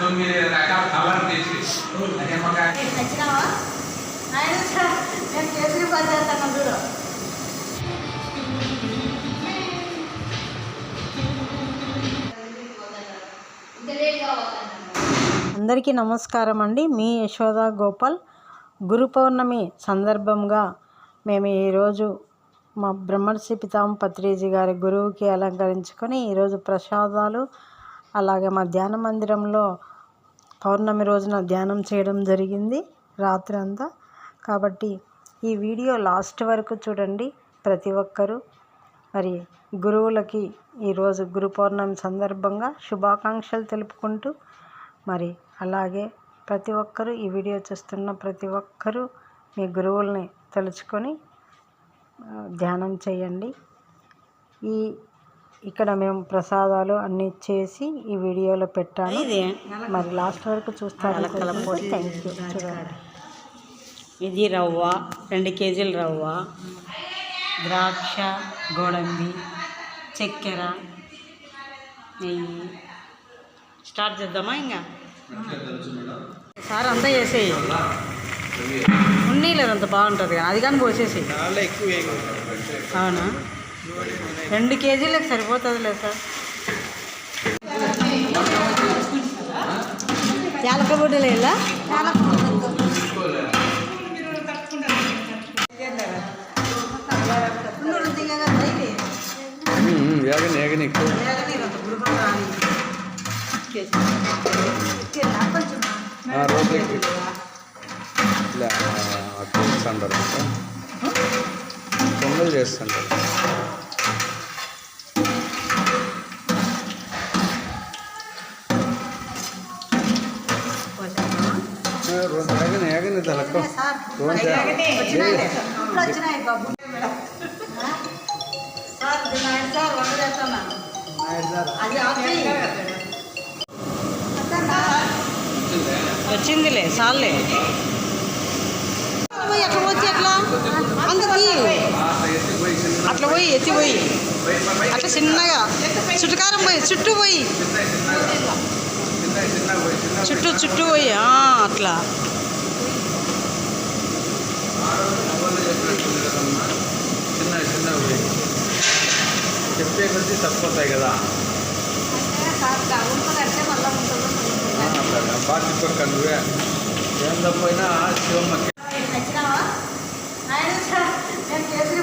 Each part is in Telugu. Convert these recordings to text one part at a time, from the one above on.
తొమ్మిది రకాల కలర్ తెచ్చి. అందరికీ నమస్కారం అండి. మీ యశోద గోపాల్. గురు పౌర్ణమి సందర్భంగా మేము ఈరోజు మా బ్రహ్మర్షి పితామ పత్రిజీ గారి గురువుకి అలంకరించుకొని ఈరోజు ప్రసాదాలు అలాగే మా ధ్యాన మందిరంలో పౌర్ణమి రోజున ధ్యానం చేయడం జరిగింది రాత్రి అంతా. కాబట్టి ఈ వీడియో లాస్ట్ వరకు చూడండి ప్రతి ఒక్కరూ. మరి గురువులకి ఈరోజు గురు పౌర్ణమి సందర్భంగా శుభాకాంక్షలు తెలుపుకుంటూ మరి అలాగే ప్రతి ఒక్కరూ ఈ వీడియో చూస్తున్న ప్రతి ఒక్కరూ మీ గురువుల్ని తలుచుకొని ధ్యానం చేయండి. ఈ ఇక్కడ మేము ప్రసాదాలు అన్నీ చేసి ఈ వీడియోలో పెట్టాను. మరి లాస్ట్ వరకు చూస్తారు థ్యాంక్ యూ చూడండి. ఇది రవ్వ రెండు కేజీల రవ్వ ద్రాక్ష గోడంబి చక్కెర నెయ్యి. స్టార్ట్ చేద్దామా ఇంకా? సార్ అంతా చేసేయి ఉన్నీలేదు అంత బాగుంటుంది కానీ అది కానీ పోసేసి అవునా? రెండు కేజీలకు సరిపోతుందిలే సార్. యాలక బుడ్డలే అంటారు పొంగల్ చేస్తుంటారు తలక్కో వచ్చినాయి బాబు సార్ తిన్నాడు సార్ వంట చేస్తున్నాను అది ఆపి వచ్చిందిలే సార్లే పోయి అట్లా వచ్చి ఎట్లా అందుకి అట్లా పోయి. అట్లా చిన్నగా. చుట్టుకారం పోయి చుట్టూ పోయి. చుట్టూ చుట్టూ పోయి అట్లా. చెప్పే చిన్న కొద్ది తప్పిపోతాయి కదా. పార్టీ మళ్ళీ నువ్వే ఏం తప్పైనా శివమ్మకి నచ్చినావా ఆయన నేను కేసరి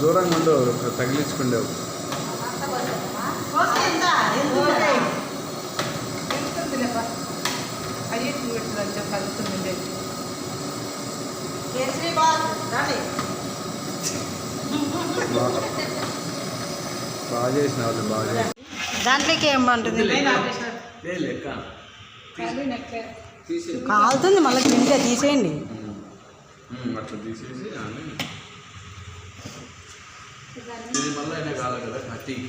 దూరంగా ఉండు తగిలించుకుండేవు. బాగా చేసిన వాళ్ళు బాగా దాంట్లోకి ఏం బాగుంటుంది లెక్క కాలుతుంది మళ్ళీ తింటే తీసేయండి. అట్లా తీసేసి అని. ఇది మళ్ళీ అయినా కాదు కదా కత్తికి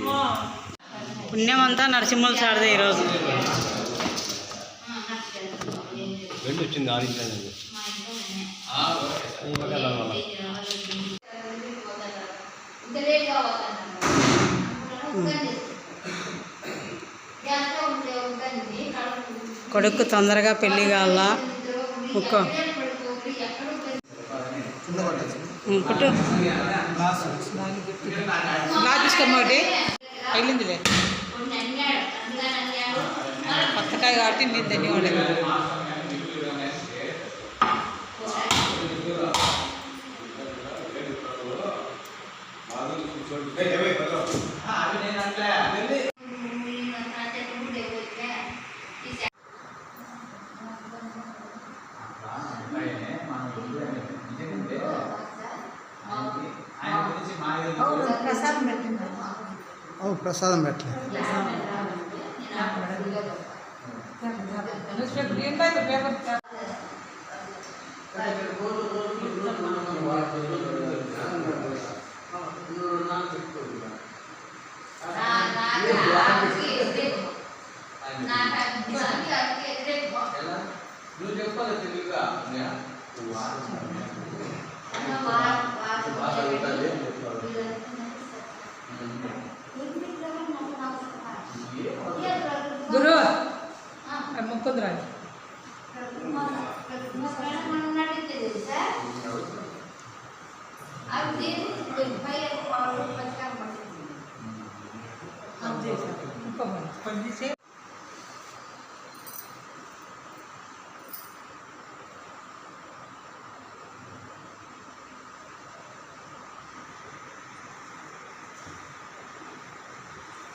పుణ్యం అంతా నరసింహుల సారదే ఈరోజు. రెండు వచ్చింది ఆడించండి కొడుకు తొందరగా పెళ్ళి కాల ముక్కో ఇంకోటి ఒకటి. వెళ్ళిందిలే. కొత్తకాయ కాబట్టి నేను ధన్యవాదాలు. ప్రసాదం ప్రసాదం పెట్టలేదు పేపర్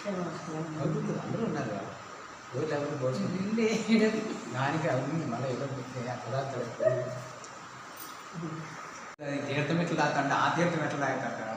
అందరూ ఉన్నారు ఎవరు పోతుంది దానికి అవుతుంది మళ్ళీ ఏదో పదార్థాలు తీర్థం ఎట్లా తాగుతాంటే ఆ తీర్థం ఎట్లా తాగుతాడు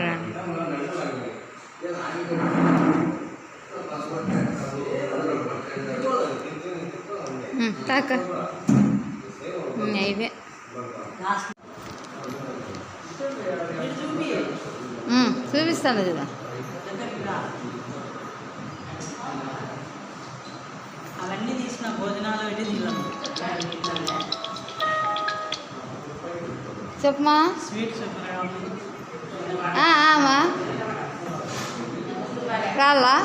రండి తాక. ఇవే. చూపిస్తాను కదా అవన్నీ తీసిన భోజనాలు చెప్పమా స్వీట్ సూపర్గా ఉంది ఆ, ఆమా రాళ్ళా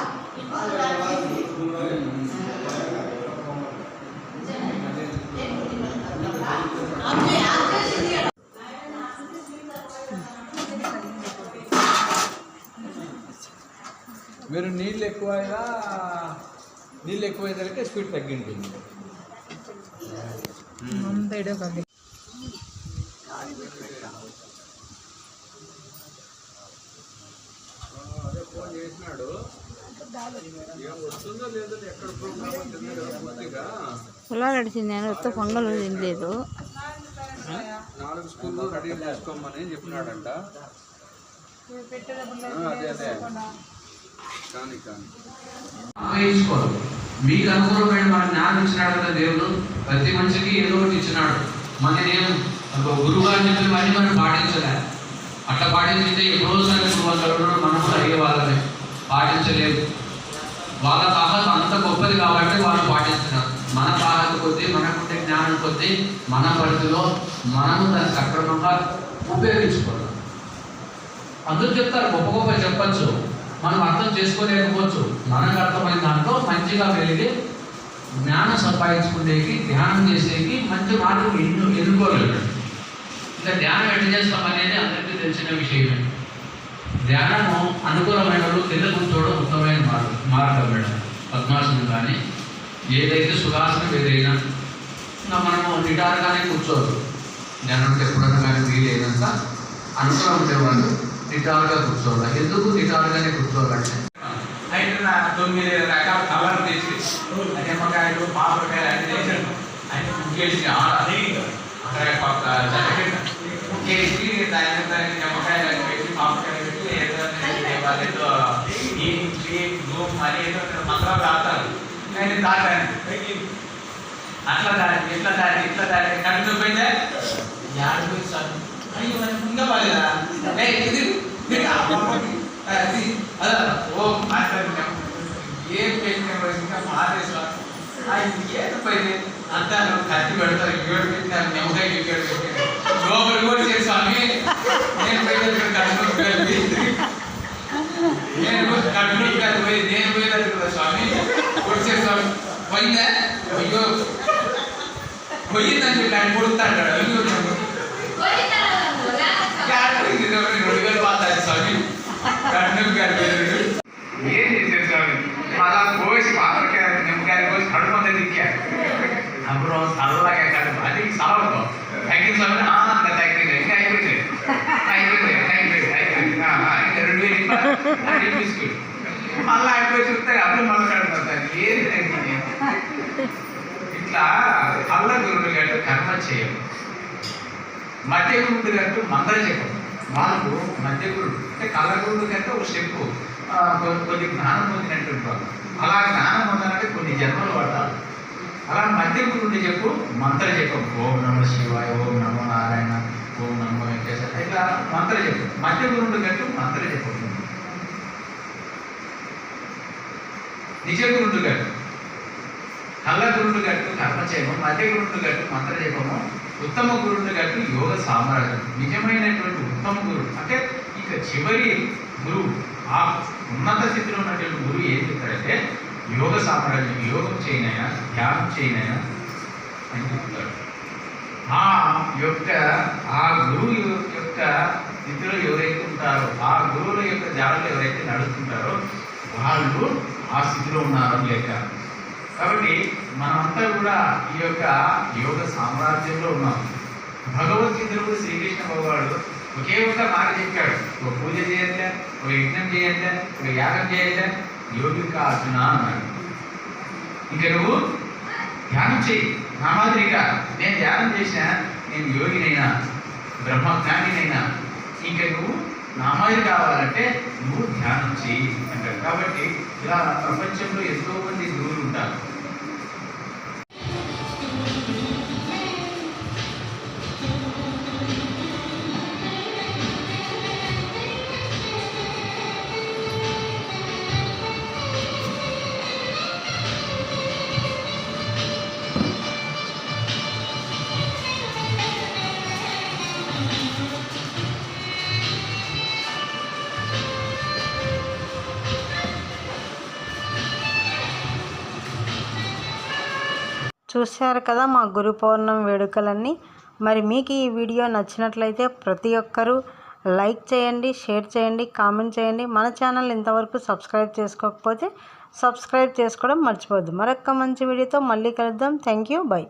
మీరు నీళ్ళు ఎక్కువైనా నీళ్ళు ఎక్కువైతే స్పీడ్ తగ్గింటుంది ముందేడో కదా పూర్తిగా. పొలాలు అడిచింది నేను ఉత్త పొంగలు తినలేదు. నాలుగు స్కూల్లో రెడీ చేసుకోమని చెప్పినాడంట. ఆ, అదే అదే. కానీ కానీ. అన్వయించుకోరు మీకు అనుకూలమైన మన జ్ఞానం ఇచ్చినాడు కదా దేవుడు. ప్రతి మనిషికి ఏదో ఒకటి ఇచ్చినాడు. మన నేను ఒక గురువు గారు చెప్పినవన్నీ మనం పాటించలే. అట్లా పాటించితే ఎప్పుడో సరే గురువు అందరూ మనం అడిగే వాళ్ళని పాటించలేదు వాళ్ళ తాహత అంత గొప్పది కాబట్టి వాళ్ళు పాటిస్తున్నారు. మన తాహత కొద్దీ మనకుంటే జ్ఞానం కొద్దీ మన పరిధిలో మనము దాన్ని సక్రమంగా ఉపయోగించుకోవాలి. అందరూ చెప్తారు గొప్ప గొప్ప చెప్పచ్చు. మనం అర్థం చేసుకోలేకపోవచ్చు. మనకు అర్థమైన దాంట్లో మంచిగా వెలిగి జ్ఞానం సంపాదించుకునేకి ధ్యానం చేసేకి మంచి మార్గం ఎన్ను ఎన్నుకోలేదు ఇంకా ధ్యానం ఎట్లా చేస్తామనేది అందరికీ తెలిసిన విషయమే. ధ్యానము అనుకూలమైన కింద కూర్చోవడం ఉత్తమమైన మార్గం మార్గం మేడం. పద్మాసనం కానీ ఏదైతే సుఖాసనం ఏదైనా ఇంకా మనము నిటారుగానే కూర్చోవచ్చు. ధ్యానంకి ఎప్పుడన్నా కానీ వీలైనంత అనుకూలం ఉండేవాళ్ళు నిటారుగా కూర్చోవాలి. ఎందుకు నిటారుగానే కూర్చోవాలంటే? అయితే నా తొమ్మిది రకాల కలర్ తీసి నిమ్మకాయలు పాపకాయలు అన్ని తెచ్చాడు అయితే ముగ్గేసి ఆడ ముగ్గేసి దాని మీద నిమ్మకాయలు అన్ని పెట్టి పాపకాయలు పెట్టి ఏదో వాళ్ళు ఏదో ఈ ఈ రూమ్ అని ఏదో మంత్రాలు రాస్తారు నేను తాగాను అట్లా దాడి ఇట్లా దాడి ఇట్లా దాడి కడుపు పోయిందే? యాడ్ పోయి సార్. అయ్యో మరి ముందే బాలేదా? ఏ ఇది ఇది ఆ బొమ్మకి అది అదా ఓ మాట్లాడినాం ఏం పెట్టినా ఇంకా మారేసా. అది ఏది పోయింది? అంతా నువ్వు కత్తి పెడతారు ఇంకోటి పెట్టినారు నిమ్మకాయ ఇంకోటి పెట్టారు లోపల కూడా చేసి స్వామి. నేను పోయి కడుపు కలిపి నేను కడుపు కలిపి పోయి నేను పోయినట్టు కదా స్వామి వచ్చే స్వామి పోయిందా అయ్యో పోయిందని చెప్పి ఆయన కొడుతాడు అయ్యో రెండు వేలు పాతాయి స్వామి కడుపు కలిపి ఏం చేశారు స్వామి అలా కోసి పాపకాయ నిమ్మకాయ కోసి కడుపు దిక్కారు అప్పుడు చల్లగా కడుపు అది సావదు తగ్గిన స్వామి మళ్ళా ఇవ్వాలి. అది మళ్ళీ చూస్తే అప్పుడు మాట్లాడుతుంది ఏది ఇట్లా కళ్ళ గురుడు గట్టు కర్మ చేయము మధ్య గురుడు గట్టు మందర చెప్పం వాళ్ళకు మధ్య గురుడు అంటే కళ్ళ గురుడు కంటే ఒక స్టెప్ కొద్ది జ్ఞానం పొందినటువంటి వాళ్ళు అలా జ్ఞానం పొందాలంటే కొన్ని జన్మలు పట్టాలి. అలా మధ్య గురుడు చెప్పు మంత్ర చెప్పం ఓం నమ శివాయ ఓం నమో నారాయణ ఓం నమో వెంకటేశ్వర ఇట్లా మంత్ర చెప్పు మధ్య గురుడు గట్టు మంత్ర చెప్పు నిజ గురుడు గట్టు కళ్ళ గురుడు గట్టు కర్మచేయము మధ్య గురుడు గట్టు మంత్రజపము ఉత్తమ గురుడు గట్టు యోగ సామ్రాజ్యం. నిజమైనటువంటి ఉత్తమ గురుడు అంటే ఇక చివరి గురువు ఆ ఉన్నత స్థితిలో ఉన్నటువంటి గురువు ఏం చెప్తారంటే యోగ సామ్రాజ్యం యోగం చేయనైనా ధ్యానం చేయనైనా అని చెప్తాడు. ఆ యొక్క ఆ గురువు యొక్క స్థితిలో ఎవరైతే ఉంటారో ఆ గురువుల యొక్క జాడలో ఎవరైతే నడుస్తుంటారో వాళ్ళు ఆ స్థితిలో ఉన్నారు లేక కాబట్టి మనమంతా కూడా ఈ యొక్క యోగ సామ్రాజ్యంలో ఉన్నాం. భగవద్గీతలో కూడా శ్రీకృష్ణ భగవాడు ఒకే ఒక మాట చెప్పాడు. ఒక పూజ చేయండి ఒక యజ్ఞం చేయండి ఒక యాగం చేయండి యోగిక అర్జున అన్నాడు. ఇంకా నువ్వు ధ్యానం చేయి నా మాదిరిగా నేను ధ్యానం చేసిన నేను యోగినైనా బ్రహ్మజ్ఞానినైనా. ఇంకా నువ్వు నా మాదిరి కావాలంటే నువ్వు ధ్యానం చేయి అంటారు కాబట్టి ఇలా ప్రపంచంలో ఎంతో మంది గురువులు ఉంటారు. చూశారు కదా మా గురు పౌర్ణమి వేడుకలన్నీ. మరి మీకు ఈ వీడియో నచ్చినట్లయితే ప్రతి ఒక్కరూ లైక్ చేయండి షేర్ చేయండి కామెంట్ చేయండి. మన ఛానల్ ఇంతవరకు సబ్స్క్రైబ్ చేసుకోకపోతే సబ్స్క్రైబ్ చేసుకోవడం మర్చిపోద్దు మరొక మంచి వీడియోతో మళ్ళీ కలుద్దాం. Thank you. బై.